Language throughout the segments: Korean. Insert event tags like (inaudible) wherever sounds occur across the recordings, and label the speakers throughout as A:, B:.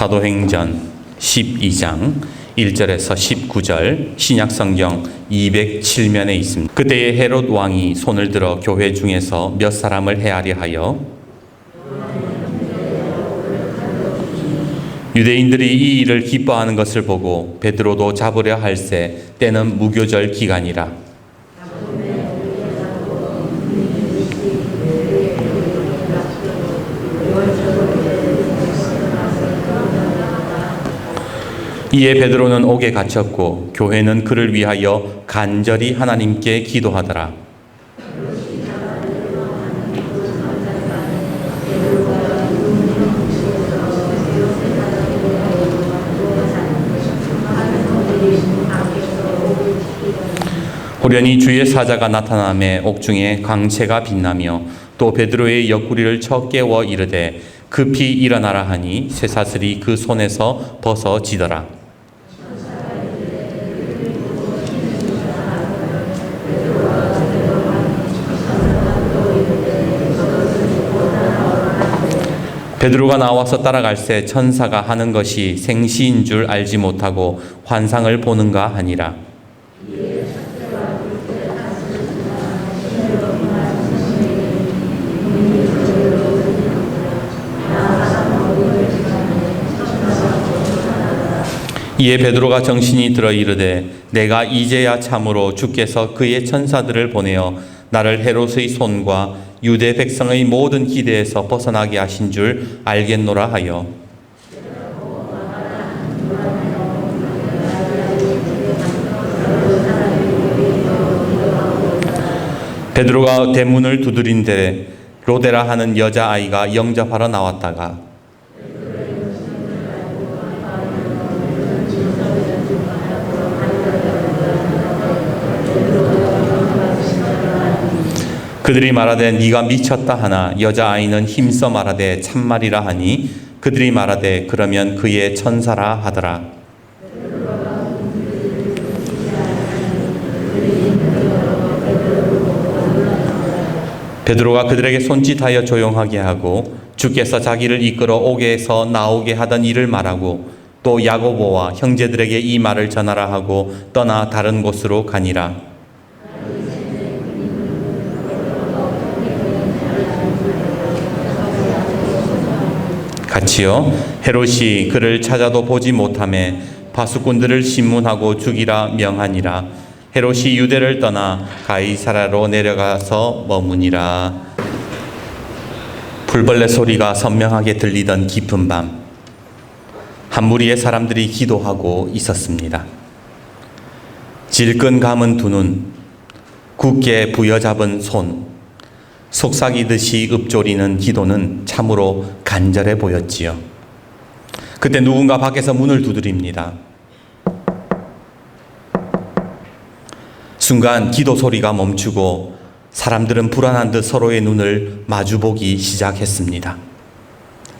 A: 사도행전 12장 1절에서 19절 신약 성경 207면에 있습니다. 그때에 헤롯 왕이 손을 들어 교회 중에서 몇 사람을 해하려 하여 유대인들이 이 일을 기뻐하는 것을 보고 베드로도 잡으려 할세 때는 무교절 기간이라 이에 베드로는 옥에 갇혔고 교회는 그를 위하여 간절히 하나님께 기도하더라. 호련히 주의 사자가 나타남에 옥중에 광채가 빛나며 또 베드로의 옆구리를 쳐 깨워 이르되 급히 일어나라 하니 쇠사슬이 그 손에서 벗어지더라. 베드로가 나와서 따라갈새 천사가 하는 것이 생시인 줄 알지 못하고 환상을 보는가 하니라. 이에 베드로가 정신이 들어 이르되 내가 이제야 참으로 주께서 그의 천사들을 보내어 나를 헤롯의 손과 유대 백성의 모든 기대에서 벗어나게 하신 줄 알겠노라 하여. 베드로가 대문을 두드린 데 로데라 하는 여자아이가 영접하러 나왔다가 그들이 말하되 네가 미쳤다 하나 여자아이는 힘써 말하되 참말이라 하니 그들이 말하되 그러면 그의 천사라 하더라. 베드로가 그들에게 손짓하여 조용하게 하고 주께서 자기를 이끌어 옥에서 나오게 하던 일을 말하고 또 야고보와 형제들에게 이 말을 전하라 하고 떠나 다른 곳으로 가니라 같이요 헤롯이 그를 찾아도 보지 못함에 바수꾼들을 신문하고 죽이라 명하니라. 헤롯이 유대를 떠나 가이사라로 내려가서 머무니라. 불벌레 소리가 선명하게 들리던 깊은 밤 한 무리의 사람들이 기도하고 있었습니다. 질끈 감은 두 눈, 굳게 부여잡은 손, 속삭이듯이 읊조리는 기도는 참으로 간절해 보였지요. 그때 누군가 밖에서 문을 두드립니다. 순간 기도 소리가 멈추고 사람들은 불안한 듯 서로의 눈을 마주보기 시작했습니다.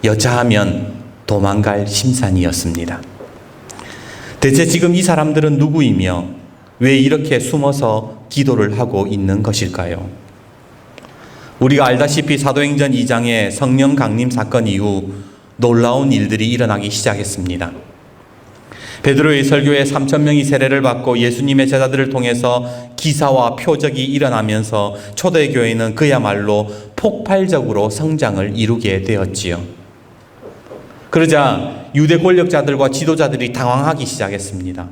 A: 여자하면 도망갈 심산이었습니다. 대체 지금 이 사람들은 누구이며 왜 이렇게 숨어서 기도를 하고 있는 것일까요? 우리가 알다시피 사도행전 2장의 성령 강림 사건 이후 놀라운 일들이 일어나기 시작했습니다. 베드로의 설교에 3천 명이 세례를 받고 예수님의 제자들을 통해서 기사와 표적이 일어나면서 초대 교회는 그야말로 폭발적으로 성장을 이루게 되었지요. 그러자 유대 권력자들과 지도자들이 당황하기 시작했습니다.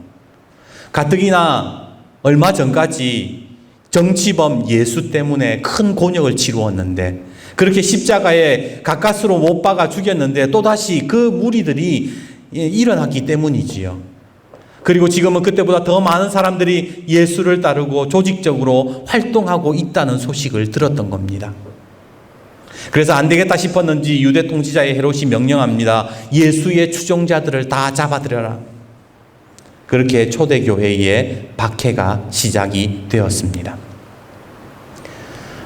A: 가뜩이나 얼마 전까지 정치범 예수 때문에 큰 곤욕을 치루었는데 그렇게 십자가에 가까스로 못 박아 죽였는데 또다시 그 무리들이 일어났기 때문이지요. 그리고 지금은 그때보다 더 많은 사람들이 예수를 따르고 조직적으로 활동하고 있다는 소식을 들었던 겁니다. 그래서 안 되겠다 싶었는지 유대 통치자의 헤롯이 명령합니다. 예수의 추종자들을 다 잡아들여라. 그렇게 초대교회의 박해가 시작이 되었습니다.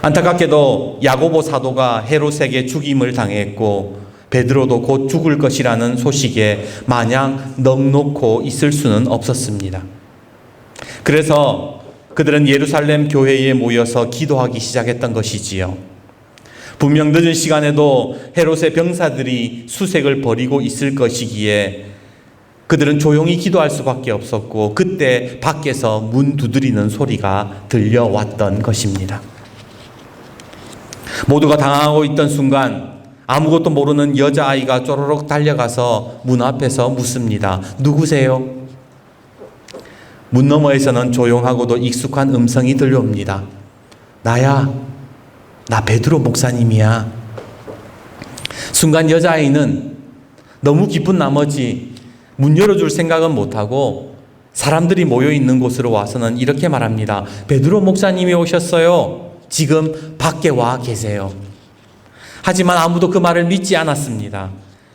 A: 안타깝게도 야고보 사도가 헤롯에게 죽임을 당했고 베드로도 곧 죽을 것이라는 소식에 마냥 넉놓고 있을 수는 없었습니다. 그래서 그들은 예루살렘 교회에 모여서 기도하기 시작했던 것이지요. 분명 늦은 시간에도 헤롯의 병사들이 수색을 벌이고 있을 것이기에 그들은 조용히 기도할 수밖에 없었고 그때 밖에서 문 두드리는 소리가 들려왔던 것입니다. 모두가 당황하고 있던 순간 아무것도 모르는 여자아이가 쪼르륵 달려가서 문 앞에서 묻습니다. 누구세요? 문 너머에서는 조용하고도 익숙한 음성이 들려옵니다. 나야. 나 베드로 목사님이야. 순간 여자아이는 너무 기쁜 나머지 문 열어줄 생각은 못하고 사람들이 모여 있는 곳으로 와서는 이렇게 말합니다. 베드로 목사님이 오셨어요. 지금 밖에 와 계세요. 하지만 아무도 그 말을 믿지 않았습니다.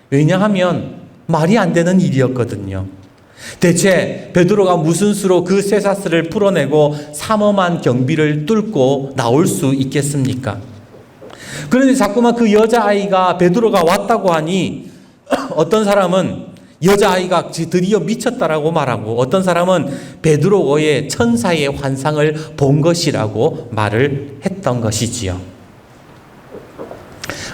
A: 왜냐하면 말이 안 되는 일이었거든요. 대체 베드로가 무슨 수로 그 쇠사슬을 풀어내고 삼엄한 경비를 뚫고 나올 수 있겠습니까? 그런데 자꾸만 그 여자아이가 베드로가 왔다고 하니 어떤 사람은 여자아이가 드디어 미쳤다라고 말하고 어떤 사람은 베드로의 천사의 환상을 본 것이라고 말을 했던 것이지요.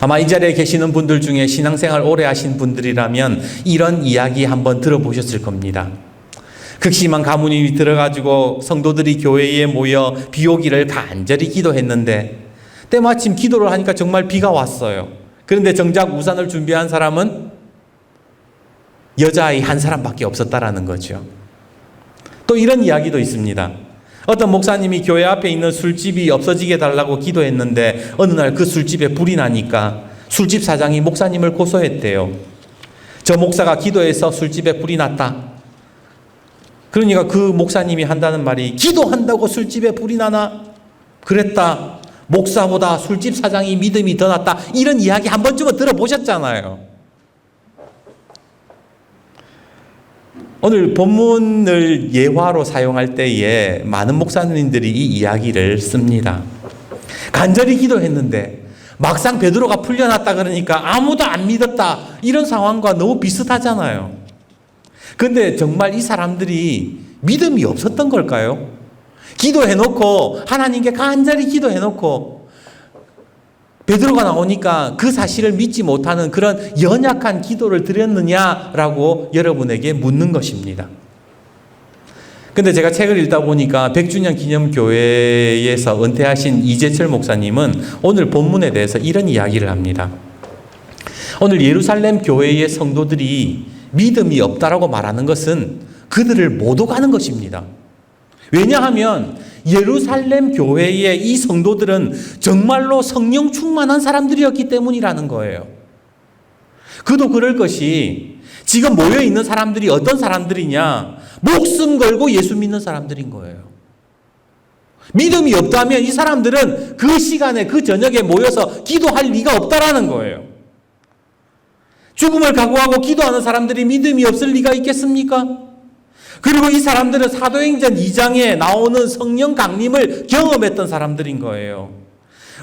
A: 아마 이 자리에 계시는 분들 중에 신앙생활 오래 하신 분들이라면 이런 이야기 한번 들어보셨을 겁니다. 극심한 가문이 들어가지고 성도들이 교회에 모여 비 오기를 간절히 기도했는데 때마침 기도를 하니까 정말 비가 왔어요. 그런데 정작 우산을 준비한 사람은 여자아이 한 사람밖에 없었다라는 거죠. 또 이런 이야기도 있습니다. 어떤 목사님이 교회 앞에 있는 술집이 없어지게 달라고 기도했는데 어느 날 그 술집에 불이 나니까 술집 사장이 목사님을 고소했대요. 저 목사가 기도해서 술집에 불이 났다. 그러니까 그 목사님이 한다는 말이 기도한다고 술집에 불이 나나? 그랬다. 목사보다 술집 사장이 믿음이 더 낫다. 이런 이야기 한 번쯤은 들어보셨잖아요. 오늘 본문을 예화로 사용할 때에 많은 목사님들이 이 이야기를 씁니다. 간절히 기도했는데 막상 베드로가 풀려났다 그러니까 아무도 안 믿었다. 이런 상황과 너무 비슷하잖아요. 근데 정말 이 사람들이 믿음이 없었던 걸까요? 기도해놓고 하나님께 간절히 기도해놓고 베드로가 나오니까 그 사실을 믿지 못하는 그런 연약한 기도를 드렸느냐라고 여러분에게 묻는 것입니다. 근데 제가 책을 읽다 보니까 100주년 기념교회에서 은퇴하신 이재철 목사님은 오늘 본문에 대해서 이런 이야기를 합니다. 오늘 예루살렘 교회의 성도들이 믿음이 없다라고 말하는 것은 그들을 못 오가는 것입니다. 왜냐하면 예루살렘 교회의 이 성도들은 정말로 성령 충만한 사람들이었기 때문이라는 거예요. 그도 그럴 것이 지금 모여 있는 사람들이 어떤 사람들이냐? 목숨 걸고 예수 믿는 사람들인 거예요. 믿음이 없다면 이 사람들은 그 시간에 그 저녁에 모여서 기도할 리가 없다라는 거예요. 죽음을 각오하고 기도하는 사람들이 믿음이 없을 리가 있겠습니까? 그리고 이 사람들은 사도행전 2장에 나오는 성령 강림을 경험했던 사람들인 거예요.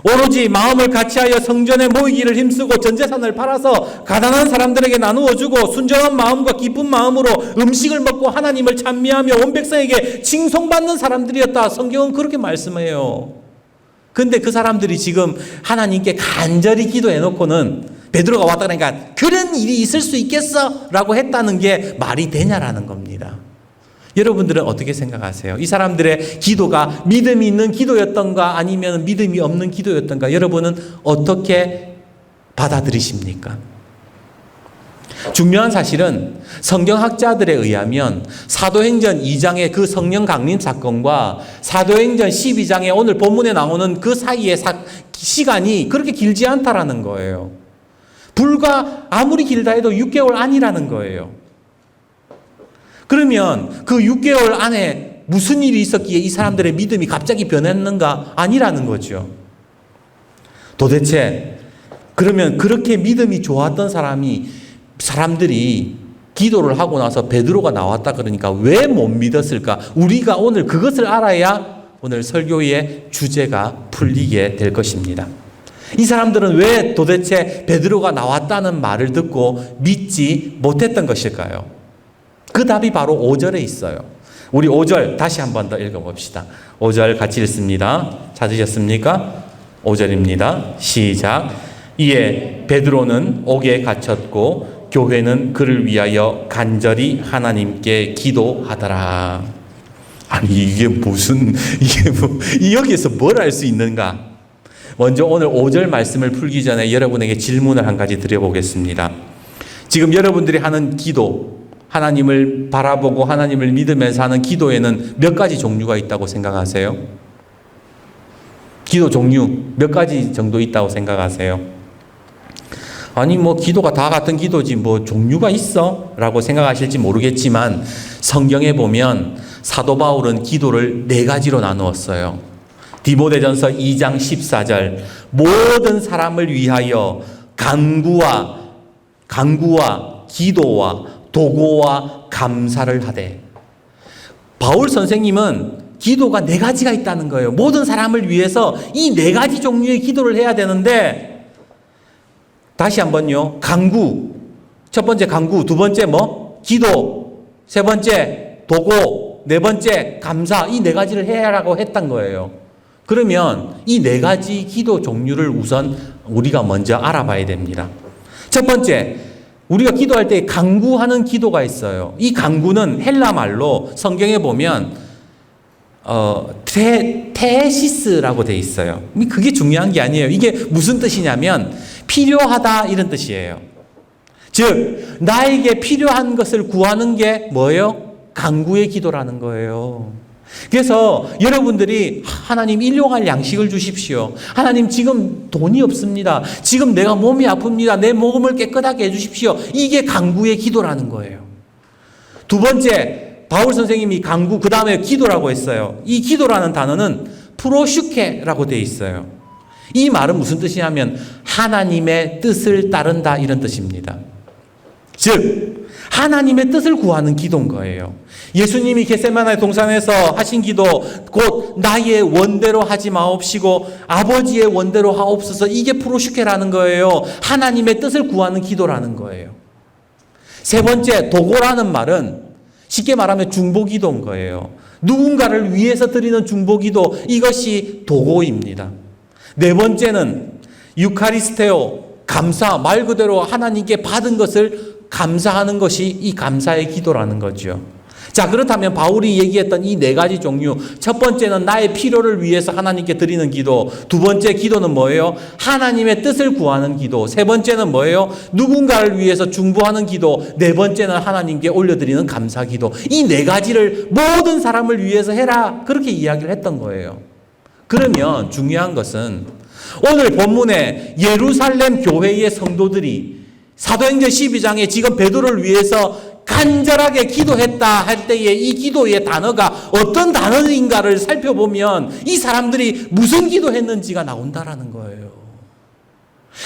A: 오로지 마음을 같이하여 성전에 모이기를 힘쓰고 전 재산을 팔아서 가난한 사람들에게 나누어 주고 순정한 마음과 기쁜 마음으로 음식을 먹고 하나님을 찬미하며 온 백성에게 칭송받는 사람들이었다. 성경은 그렇게 말씀해요. 근데 그 사람들이 지금 하나님께 간절히 기도해 놓고는 베드로가 왔다 그러니까 그런 일이 있을 수 있겠어? 라고 했다는 게 말이 되냐라는 겁니다. 여러분들은 어떻게 생각하세요? 이 사람들의 기도가 믿음이 있는 기도였던가 아니면 믿음이 없는 기도였던가 여러분은 어떻게 받아들이십니까? 중요한 사실은 성경학자들에 의하면 사도행전 2장의 그 성령 강림 사건과 사도행전 12장의 오늘 본문에 나오는 그 사이의 사, 시간이 그렇게 길지 않다라는 거예요. 불과 아무리 길다 해도 6개월 안이라는 거예요. 그러면 그 6개월 안에 무슨 일이 있었기에 이 사람들의 믿음이 갑자기 변했는가? 아니라는 거죠. 도대체 그러면 그렇게 믿음이 좋았던 사람이 사람들이 기도를 하고 나서 베드로가 나왔다 그러니까 왜 못 믿었을까? 우리가 오늘 그것을 알아야 오늘 설교의 주제가 풀리게 될 것입니다. 이 사람들은 왜 도대체 베드로가 나왔다는 말을 듣고 믿지 못했던 것일까요? 그 답이 바로 5절에 있어요. 우리 5절 다시 한 번 더 읽어봅시다. 5절 같이 읽습니다. 찾으셨습니까? 5절입니다. 시작. 이에 베드로는 옥에 갇혔고 교회는 그를 위하여 간절히 하나님께 기도하더라. 아니 이게 무슨 이게 뭐 여기에서 뭘 알 수 있는가? 먼저 오늘 5절 말씀을 풀기 전에 여러분에게 질문을 한 가지 드려보겠습니다. 지금 여러분들이 하는 기도, 하나님을 바라보고 하나님을 믿으면서 하는 기도에는 몇 가지 종류가 있다고 생각하세요? 기도 종류 몇 가지 정도 있다고 생각하세요? 아니 뭐 기도가 다 같은 기도지 뭐 종류가 있어? 라고 생각하실지 모르겠지만 성경에 보면 사도 바울은 기도를 네 가지로 나누었어요. 디모데전서 2장 14절 모든 사람을 위하여 간구와 간구와 기도와 도고와 감사를 하되 바울 선생님은 기도가 네 가지가 있다는 거예요. 모든 사람을 위해서 이 네 가지 종류의 기도를 해야 되는데 다시 한번요. 강구. 첫 번째 강구, 두 번째 뭐? 기도. 세 번째 도고, 네 번째 감사. 이 네 가지를 해야라고 했던 거예요. 그러면 이 네 가지 기도 종류를 우선 우리가 먼저 알아봐야 됩니다. 첫 번째, 우리가 기도할 때 강구하는 기도가 있어요. 이 강구는 헬라 말로 성경에 보면 어, 테, 테시스라고 돼 있어요. 그게 중요한 게 아니에요. 이게 무슨 뜻이냐면 필요하다 이런 뜻이에요. 즉 나에게 필요한 것을 구하는 게 뭐예요? 강구의 기도라는 거예요. 그래서 여러분들이 하나님 일용할 양식을 주십시오. 하나님 지금 돈이 없습니다. 지금 내가 몸이 아픕니다. 내 몸을 깨끗하게 해주십시오. 이게 강구의 기도라는 거예요. 두 번째 바울 선생님이 강구 그 다음에 기도라고 했어요. 이 기도라는 단어는 프로슈케라고 되어 있어요. 이 말은 무슨 뜻이냐면 하나님의 뜻을 따른다 이런 뜻입니다. 즉 하나님의 뜻을 구하는 기도인 거예요. 예수님이 겟세마나의 동산에서 하신 기도 곧 나의 원대로 하지 마옵시고 아버지의 원대로 하옵소서 이게 프로슈케라는 거예요. 하나님의 뜻을 구하는 기도라는 거예요. 세 번째 도고라는 말은 쉽게 말하면 중보기도인 거예요. 누군가를 위해서 드리는 중보기도 이것이 도고입니다. 네 번째는 유카리스테오 감사 말 그대로 하나님께 받은 것을 감사하는 것이 이 감사의 기도라는 거죠. 자, 그렇다면 바울이 얘기했던 이 네 가지 종류. 첫 번째는 나의 필요를 위해서 하나님께 드리는 기도. 두 번째 기도는 뭐예요? 하나님의 뜻을 구하는 기도. 세 번째는 뭐예요? 누군가를 위해서 중보하는 기도. 네 번째는 하나님께 올려드리는 감사 기도. 이 네 가지를 모든 사람을 위해서 해라. 그렇게 이야기를 했던 거예요. 그러면 중요한 것은 오늘 본문에 예루살렘 교회의 성도들이 사도행전 12장에 지금 베드로를 위해서 간절하게 기도했다 할 때에 이 기도의 단어가 어떤 단어인가를 살펴보면 이 사람들이 무슨 기도했는지가 나온다라는 거예요.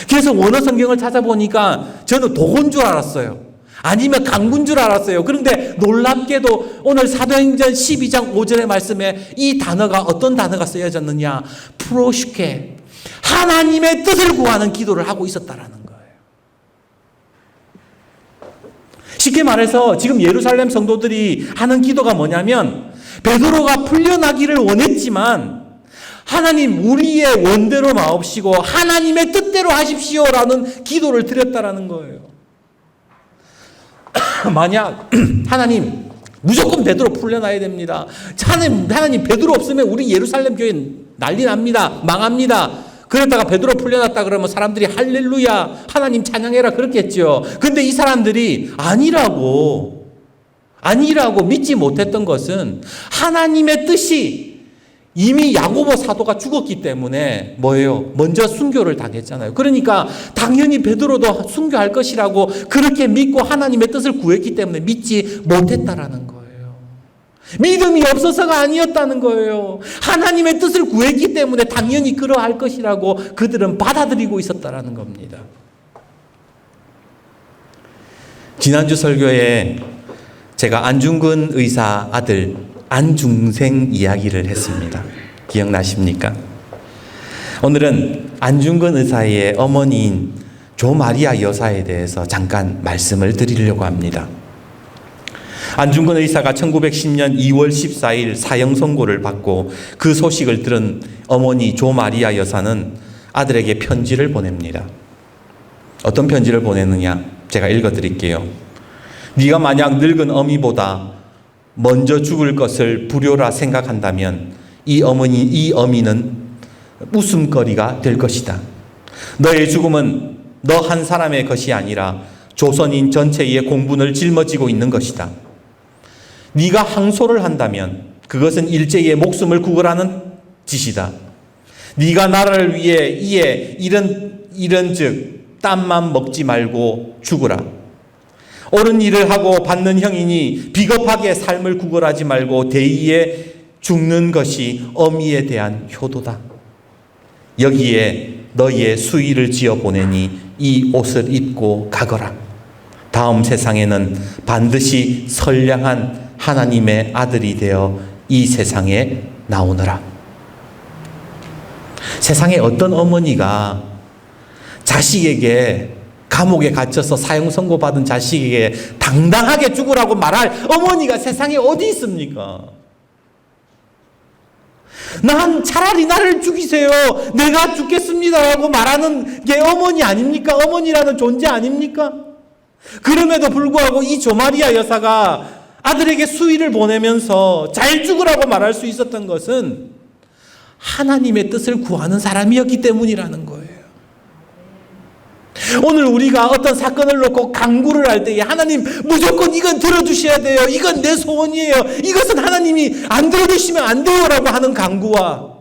A: 그래서 원어 성경을 찾아보니까 저는 도곤 줄 알았어요. 아니면 강군 줄 알았어요. 그런데 놀랍게도 오늘 사도행전 12장 5절의 말씀에 이 단어가 어떤 단어가 쓰여졌느냐? 프로슈케. 하나님의 뜻을 구하는 기도를 하고 있었다라는 쉽게 말해서 지금 예루살렘 성도들이 하는 기도가 뭐냐면 베드로가 풀려나기를 원했지만 하나님 우리의 원대로 마옵시고 하나님의 뜻대로 하십시오라는 기도를 드렸다라는 거예요. (clears throat) 만약 (clears throat) 하나님 무조건 베드로 풀려나야 됩니다. 하나님, 하나님 베드로 없으면 우리 예루살렘 교회 난리 납니다. 망합니다. 그랬다가 베드로 풀려났다 그러면 사람들이 할렐루야 하나님 찬양해라 그렇겠죠. 근데 이 사람들이 아니라고 아니라고 믿지 못했던 것은 하나님의 뜻이 이미 야고보 사도가 죽었기 때문에 뭐예요? 먼저 순교를 당했잖아요. 그러니까 당연히 베드로도 순교할 것이라고 그렇게 믿고 하나님의 뜻을 구했기 때문에 믿지 못했다라는 거예요. 믿음이 없어서가 아니었다는 거예요. 하나님의 뜻을 구했기 때문에 당연히 그러할 것이라고 그들은 받아들이고 있었다라는 겁니다. 지난주 설교에 제가 안중근 의사 아들 안중생 이야기를 했습니다. 기억나십니까? 오늘은 안중근 의사의 어머니인 조마리아 여사에 대해서 잠깐 말씀을 드리려고 합니다. 안중근 의사가 1910년 2월 14일 사형 선고를 받고 그 소식을 들은 어머니 조마리아 여사는 아들에게 편지를 보냅니다. 어떤 편지를 보내느냐? 제가 읽어 드릴게요. 네가 만약 늙은 어미보다 먼저 죽을 것을 불효라 생각한다면 이 어머니 이 어미는 웃음거리가 될 것이다. 너의 죽음은 너 한 사람의 것이 아니라 조선인 전체의 공분을 짊어지고 있는 것이다. 네가 항소를 한다면 그것은 일제의 목숨을 구걸하는 짓이다. 네가 나라를 위해 이에 이런 이런즉 땀만 먹지 말고 죽으라. 옳은 일을 하고 받는 형이니 비겁하게 삶을 구걸하지 말고 대의에 죽는 것이 어미에 대한 효도다. 여기에 너희의 수의를 지어 보내니 이 옷을 입고 가거라. 다음 세상에는 반드시 선량한 하나님의 아들이 되어 이 세상에 나오너라. 세상에 어떤 어머니가 자식에게 감옥에 갇혀서 사형 선고받은 자식에게 당당하게 죽으라고 말할 어머니가 세상에 어디 있습니까? 난 차라리 나를 죽이세요. 내가 죽겠습니다라고 말하는 게 어머니 아닙니까? 어머니라는 존재 아닙니까? 그럼에도 불구하고 이 조마리아 여사가 아들에게 수의를 보내면서 잘 죽으라고 말할 수 있었던 것은 하나님의 뜻을 구하는 사람이었기 때문이라는 거예요. 오늘 우리가 어떤 사건을 놓고 강구를 할 때에 하나님 무조건 이건 들어주셔야 돼요. 이건 내 소원이에요. 이것은 하나님이 안 들어주시면 안 돼요 라고 하는 강구와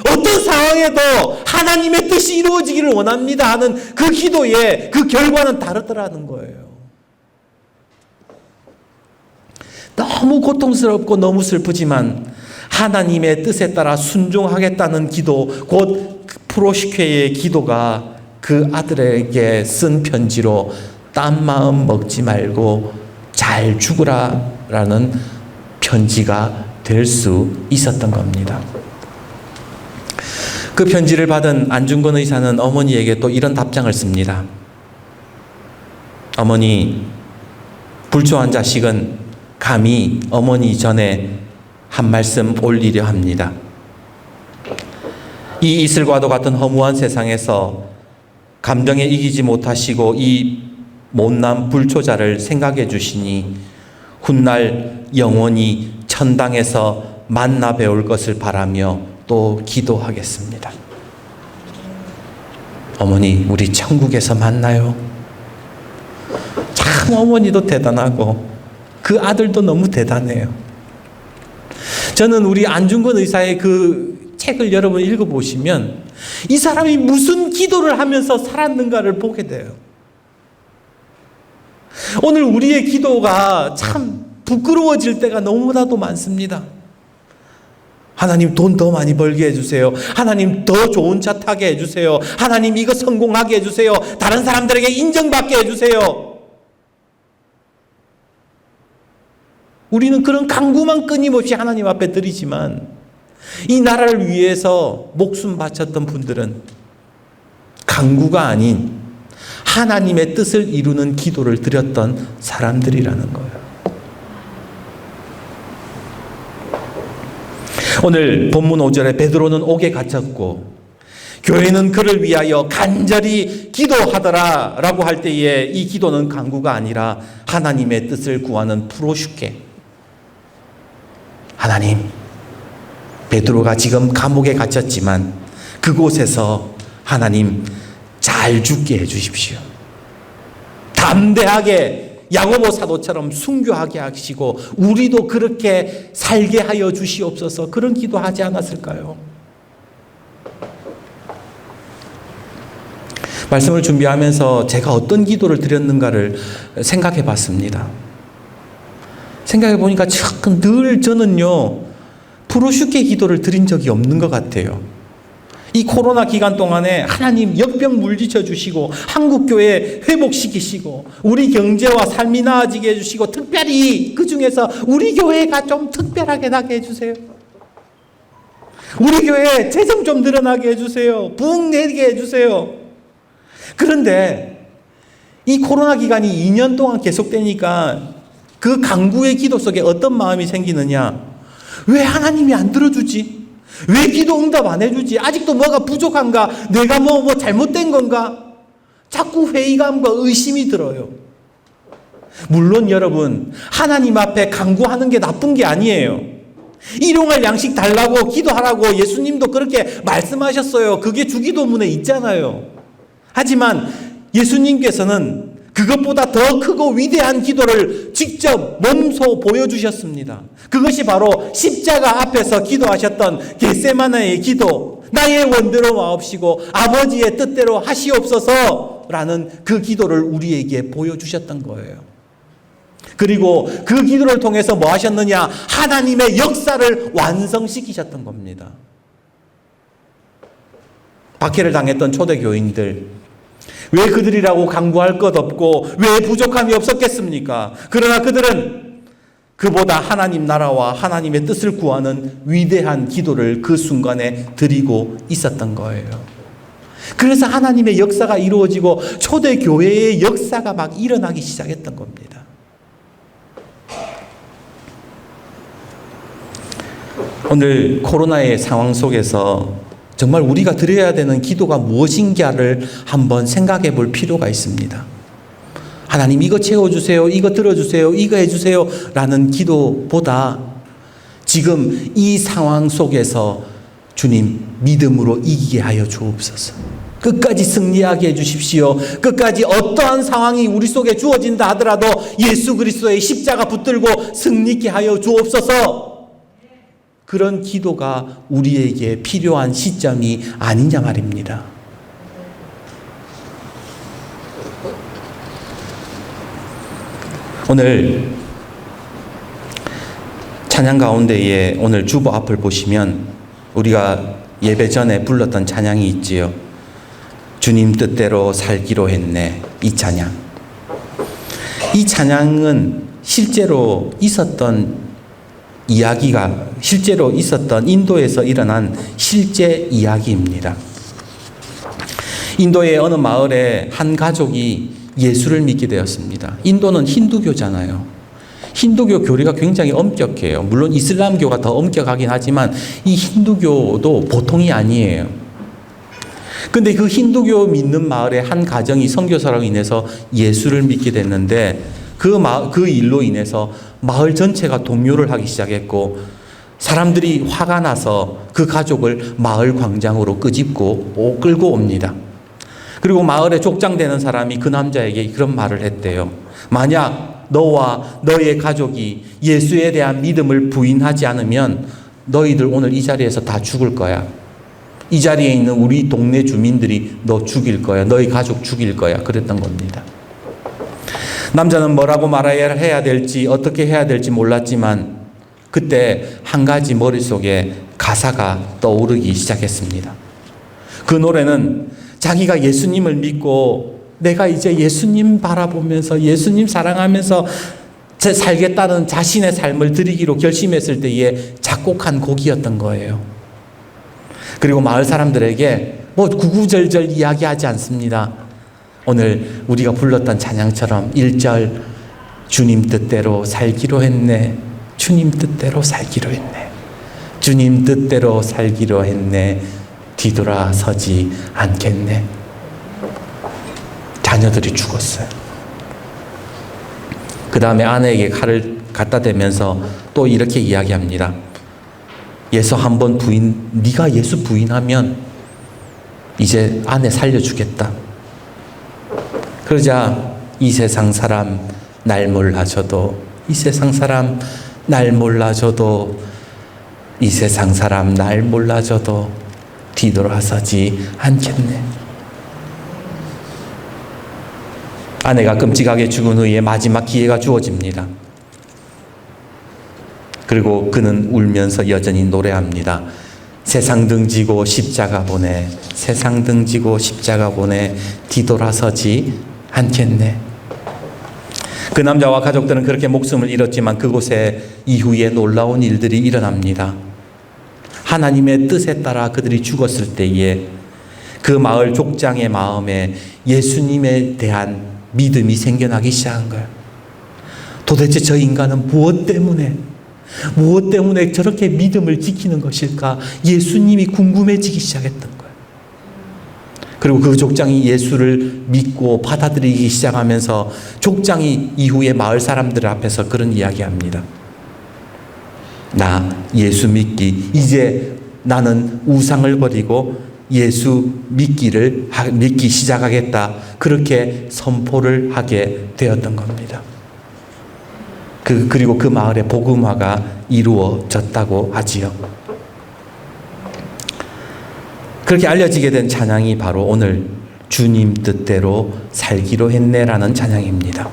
A: 어떤 상황에도 하나님의 뜻이 이루어지기를 원합니다 하는 그 기도의 그 결과는 다르더라는 거예요. 너무 고통스럽고 너무 슬프지만 하나님의 뜻에 따라 순종하겠다는 기도, 곧 프로시케의 기도가 그 아들에게 쓴 편지로 딴 마음 먹지 말고 잘 죽으라라는 편지가 될 수 있었던 겁니다. 그 편지를 받은 안중근 의사는 어머니에게 또 이런 답장을 씁니다. 어머니, 불초한 자식은 감히 어머니 전에 한 말씀 올리려 합니다. 이 이슬과도 같은 허무한 세상에서 감정에 이기지 못하시고 이 못난 불초자를 생각해 주시니 훗날 영원히 천당에서 만나 배울 것을 바라며 또 기도하겠습니다. 어머니, 우리 천국에서 만나요. 참 어머니도 대단하고 그 아들도 너무 대단해요. 저는 우리 안중근 의사의 그 책을 여러분 읽어보시면 이 사람이 무슨 기도를 하면서 살았는가를 보게 돼요. 오늘 우리의 기도가 참 부끄러워질 때가 너무나도 많습니다. 하나님 돈 더 많이 벌게 해주세요. 하나님 더 좋은 차 타게 해주세요. 하나님 이거 성공하게 해주세요. 다른 사람들에게 인정받게 해주세요. 우리는 그런 강구만 끊임없이 하나님 앞에 드리지만 이 나라를 위해서 목숨 바쳤던 분들은 강구가 아닌 하나님의 뜻을 이루는 기도를 드렸던 사람들이라는 거예요. 오늘 본문 5절에 베드로는 옥에 갇혔고 교회는 그를 위하여 간절히 기도하더라 라고 할 때에 이 기도는 강구가 아니라 하나님의 뜻을 구하는 프로슈케 하나님 베드로가 지금 감옥에 갇혔지만 그곳에서 하나님 잘 죽게 해 주십시오. 담대하게 야고보 사도처럼 순교하게 하시고 우리도 그렇게 살게 하여 주시옵소서 그런 기도하지 않았을까요? 말씀을 준비하면서 제가 어떤 기도를 드렸는가를 생각해 봤습니다. 생각해 보니까 참늘 저는요, 프로슈케 기도를 드린 적이 없는 것 같아요. 이 코로나 기간 동안에 하나님 역병 물리쳐 주시고 한국 교회 회복시키시고 우리 경제와 삶이 나아지게 해주시고 특별히 그 중에서 우리 교회가 좀 특별하게 나게 해주세요. 우리 교회 재정 좀 늘어나게 해주세요. 부흥 내게 해주세요. 그런데 이 코로나 기간이 2년 동안 계속되니까 그 강구의 기도 속에 어떤 마음이 생기느냐? 왜 하나님이 안 들어주지? 왜 기도 응답 안 해주지? 아직도 뭐가 부족한가? 내가 뭐, 뭐 잘못된 건가? 자꾸 회의감과 의심이 들어요. 물론 여러분, 하나님 앞에 강구하는 게 나쁜 게 아니에요. 일용할 양식 달라고 기도하라고 예수님도 그렇게 말씀하셨어요. 그게 주기도문에 있잖아요. 하지만 예수님께서는 그것보다 더 크고 위대한 기도를 직접 몸소 보여주셨습니다. 그것이 바로 십자가 앞에서 기도하셨던 겟세마나의 기도. 나의 원대로 마옵시고 아버지의 뜻대로 하시옵소서 라는 그 기도를 우리에게 보여주셨던 거예요. 그리고 그 기도를 통해서 뭐 하셨느냐? 하나님의 역사를 완성시키셨던 겁니다. 박해를 당했던 초대교인들, 왜 그들이라고 강구할 것 없고 왜 부족함이 없었겠습니까? 그러나 그들은 그보다 하나님 나라와 하나님의 뜻을 구하는 위대한 기도를 그 순간에 드리고 있었던 거예요. 그래서 하나님의 역사가 이루어지고 초대교회의 역사가 막 일어나기 시작했던 겁니다. 오늘 코로나의 상황 속에서 정말 우리가 드려야 되는 기도가 무엇인가를 한번 생각해 볼 필요가 있습니다. 하나님 이거 채워주세요. 이거 들어주세요. 이거 해주세요. 라는 기도보다 지금 이 상황 속에서 주님 믿음으로 이기게 하여 주옵소서. 끝까지 승리하게 해주십시오. 끝까지 어떠한 상황이 우리 속에 주어진다 하더라도 예수 그리스도의 십자가 붙들고 승리케 하여 주옵소서. 그런 기도가 우리에게 필요한 시점이 아니냐 말입니다. 오늘 찬양 가운데에 오늘 주보 앞을 보시면 우리가 예배 전에 불렀던 찬양이 있지요. 주님 뜻대로 살기로 했네. 이 찬양. 이 찬양은 실제로 있었던 이야기가 실제로 있었던 인도에서 일어난 실제 이야기입니다. 인도의 어느 마을에 한 가족이 예수를 믿게 되었습니다. 인도는 힌두교잖아요. 힌두교 교리가 굉장히 엄격해요. 물론 이슬람교가 더 엄격하긴 하지만 이 힌두교도 보통이 아니에요. 근데 그 힌두교 믿는 마을의 한 가정이 선교사로 인해서 예수를 믿게 됐는데 그, 마, 그 일로 인해서 마을 전체가 동요를 하기 시작했고 사람들이 화가 나서 그 가족을 마을 광장으로 끄집고 끌고 옵니다. 그리고 마을에 족장되는 사람이 그 남자에게 그런 말을 했대요. 만약 너와 너의 가족이 예수에 대한 믿음을 부인하지 않으면 너희들 오늘 이 자리에서 다 죽을 거야. 이 자리에 있는 우리 동네 주민들이 너 죽일 거야. 너희 가족 죽일 거야. 그랬던 겁니다. 남자는 뭐라고 말해야 될지 어떻게 해야 될지 몰랐지만 그때 한 가지 머릿속에 가사가 떠오르기 시작했습니다. 그 노래는 자기가 예수님을 믿고 내가 이제 예수님 바라보면서 예수님 사랑하면서 제 살겠다는 자신의 삶을 드리기로 결심했을 때에 작곡한 곡이었던 거예요. 그리고 마을 사람들에게 뭐 구구절절 이야기하지 않습니다. 오늘 우리가 불렀던 찬양처럼 1절 주님 뜻대로 살기로 했네. 주님 뜻대로 살기로 했네. 주님 뜻대로 살기로 했네. 뒤돌아서지 않겠네. 자녀들이 죽었어요. 그 다음에 아내에게 칼을 갖다 대면서 또 이렇게 이야기합니다. 예수 한 번 부인, 네가 예수 부인하면 이제 아내 살려주겠다. 그러자 이 세상 사람 날 몰라줘도 이 세상 사람 날 몰라줘도 이 세상 사람 날 몰라줘도 뒤돌아서지 않겠네. 아내가 끔찍하게 죽은 후에 마지막 기회가 주어집니다. 그리고 그는 울면서 여전히 노래합니다. 세상 등지고 십자가 보내, 세상 등지고 십자가 보내, 뒤돌아서지 않겠네. 그 남자와 가족들은 그렇게 목숨을 잃었지만 그곳에 이후에 놀라운 일들이 일어납니다. 하나님의 뜻에 따라 그들이 죽었을 때에 그 마을 족장의 마음에 예수님에 대한 믿음이 생겨나기 시작한 거예요. 도대체 저 인간은 무엇 때문에 무엇 때문에 저렇게 믿음을 지키는 것일까? 예수님이 궁금해지기 시작했던 거예요. 그리고 그 족장이 예수를 믿고 받아들이기 시작하면서 족장이 이후에 마을 사람들 앞에서 그런 이야기합니다. 나 예수 믿기 이제 나는 우상을 버리고 예수 믿기를 하- 믿기 시작하겠다. 그렇게 선포를 하게 되었던 겁니다. 그 그리고 그 마을에 복음화가 이루어졌다고 하지요. 그렇게 알려지게 된 찬양이 바로 오늘 주님 뜻대로 살기로 했네라는 찬양입니다.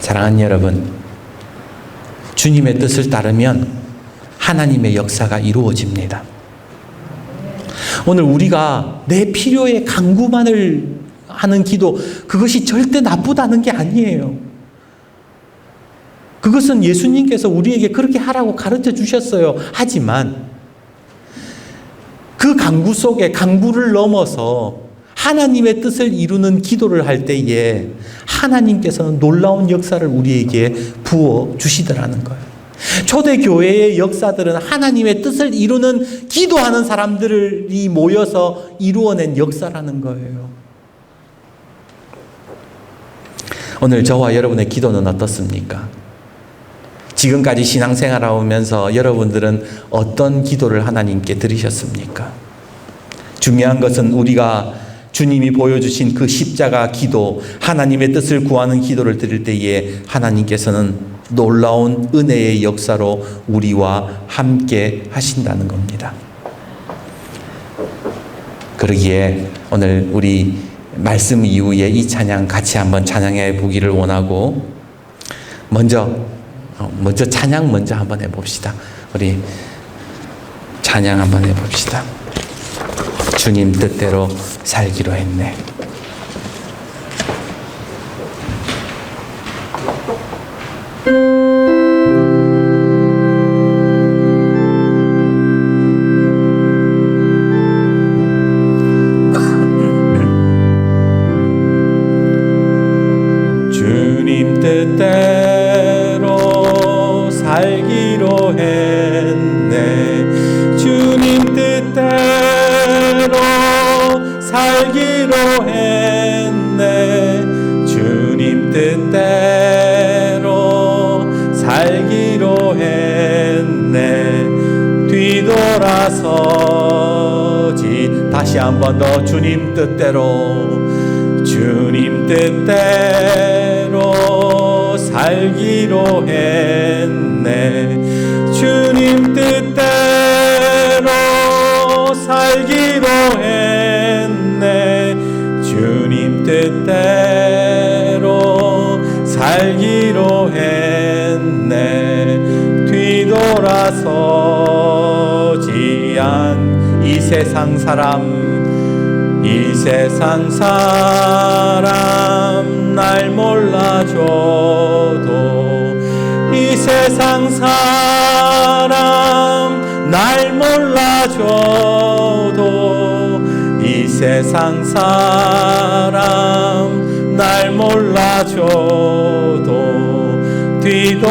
A: 사랑하는 여러분, 주님의 뜻을 따르면 하나님의 역사가 이루어집니다. 오늘 우리가 내 필요에 강구만을 하는 기도, 그것이 절대 나쁘다는 게 아니에요. 그것은 예수님께서 우리에게 그렇게 하라고 가르쳐 주셨어요. 하지만 그 강구 속에 강구를 넘어서 하나님의 뜻을 이루는 기도를 할 때에 하나님께서는 놀라운 역사를 우리에게 부어 주시더라는 거예요. 초대 교회의 역사들은 하나님의 뜻을 이루는 기도하는 사람들이 모여서 이루어낸 역사라는 거예요. 오늘 저와 여러분의 기도는 어떻습니까? 지금까지 신앙생활 하면서 여러분들은 어떤 기도를 하나님께 드리셨습니까? 중요한 것은 우리가 주님이 보여주신 그 십자가 기도, 하나님의 뜻을 구하는 기도를 드릴 때에 하나님께서는 놀라운 은혜의 역사로 우리와 함께 하신다는 겁니다. 그러기에 오늘 우리 말씀 이후에 이 찬양 같이 한번 찬양해 보기를 원하고 먼저 어, 먼저 찬양 먼저 한번 해봅시다. 우리 찬양 한번 해봅시다. 주님 뜻대로 살기로 했네. 주님 돌아서지 않 이 세상 사람 이 세상 사람 날 몰라줘도 이 세상 사람 날 몰라줘도 이 세상 사람 날 몰라줘도 뒤돌아서지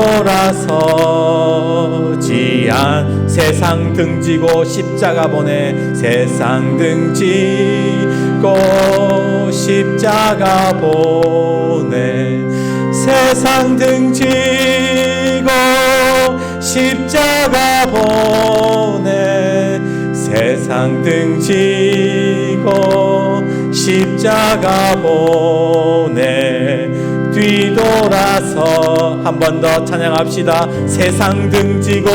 A: 않 세상 등지고 십자가 보내 세상 등지고 십자가 보내 세상 등지고 십자가 보내 세상 등지고 십자가 보내 뒤돌아서 한 번 더 찬양합시다. 세상 등지고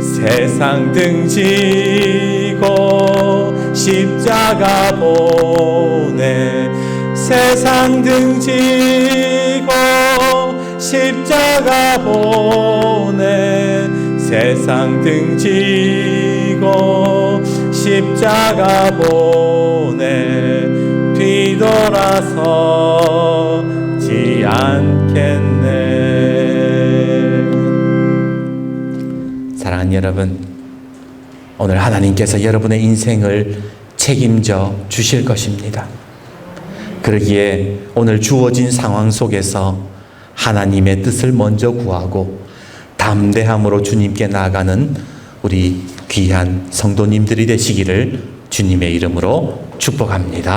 A: 세상 등지고 십자가 보내. 세상 등지고 십자가 보내. 세상 등지고 십자가 보내 뒤돌아서지 않겠네. 사랑하는 여러분, 오늘 하나님께서 여러분의 인생을 책임져 주실 것입니다. 그러기에 오늘 주어진 상황 속에서 하나님의 뜻을 먼저 구하고 담대함으로 주님께 나아가는 우리 귀한 성도님들이 되시기를 주님의 이름으로 축복합니다.